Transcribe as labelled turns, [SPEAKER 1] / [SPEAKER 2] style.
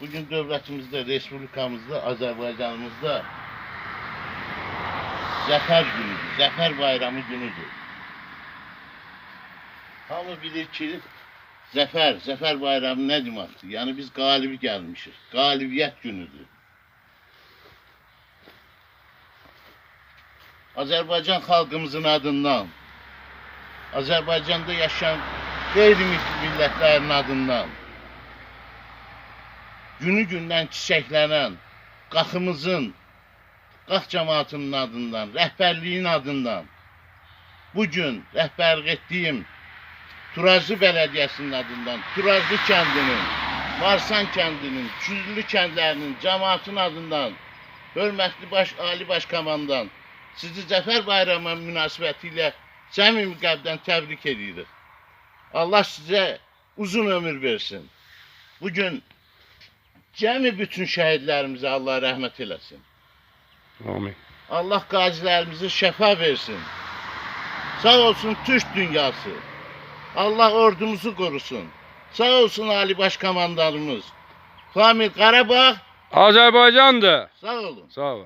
[SPEAKER 1] Bugün dövlətimizdə, respublikamızda, Azərbaycanımızda Zəfər günüdür, Zəfər bayramı günüdür. Hamı bilir ki, Zəfər, Zəfər bayramı nə deməkdir? Yəni biz qalibi gəlmişik. Qalibiyyət günüdür. Azərbaycan xalqımızın adından, Azərbaycanda yaşayan qeyri-milli millətlərin adından, günü-gündən çiçəklənən qaxımızın, qax cəmaatının adından, rəhbərliyin adından bu gün rəhbərlik etdiyim Turazlı Bələdiyyəsinin adından, Turazlı kəndinin, Marsan kəndinin, Küzlü kəndlərinin, cəmaatın adından, hörmətli baş, Ali Başkomandan sizi Zəfər Bayramı münasibətilə səmimi qəlbdən təbrik edirik. Allah sizə uzun ömür versin. Bugün cəmi bütün şəhidlərimizə Allah rəhmət eləsin.
[SPEAKER 2] Amin.
[SPEAKER 1] Allah qazilərimizə şəfa versin. Sağ olsun Türk dünyası. Allah ordumuzu qorusun. Sağ olsun Ali Başkomandanımız. Famil Qarabağ
[SPEAKER 2] Azerbaycan'da.
[SPEAKER 1] sağ olun.
[SPEAKER 2] Sağ ol.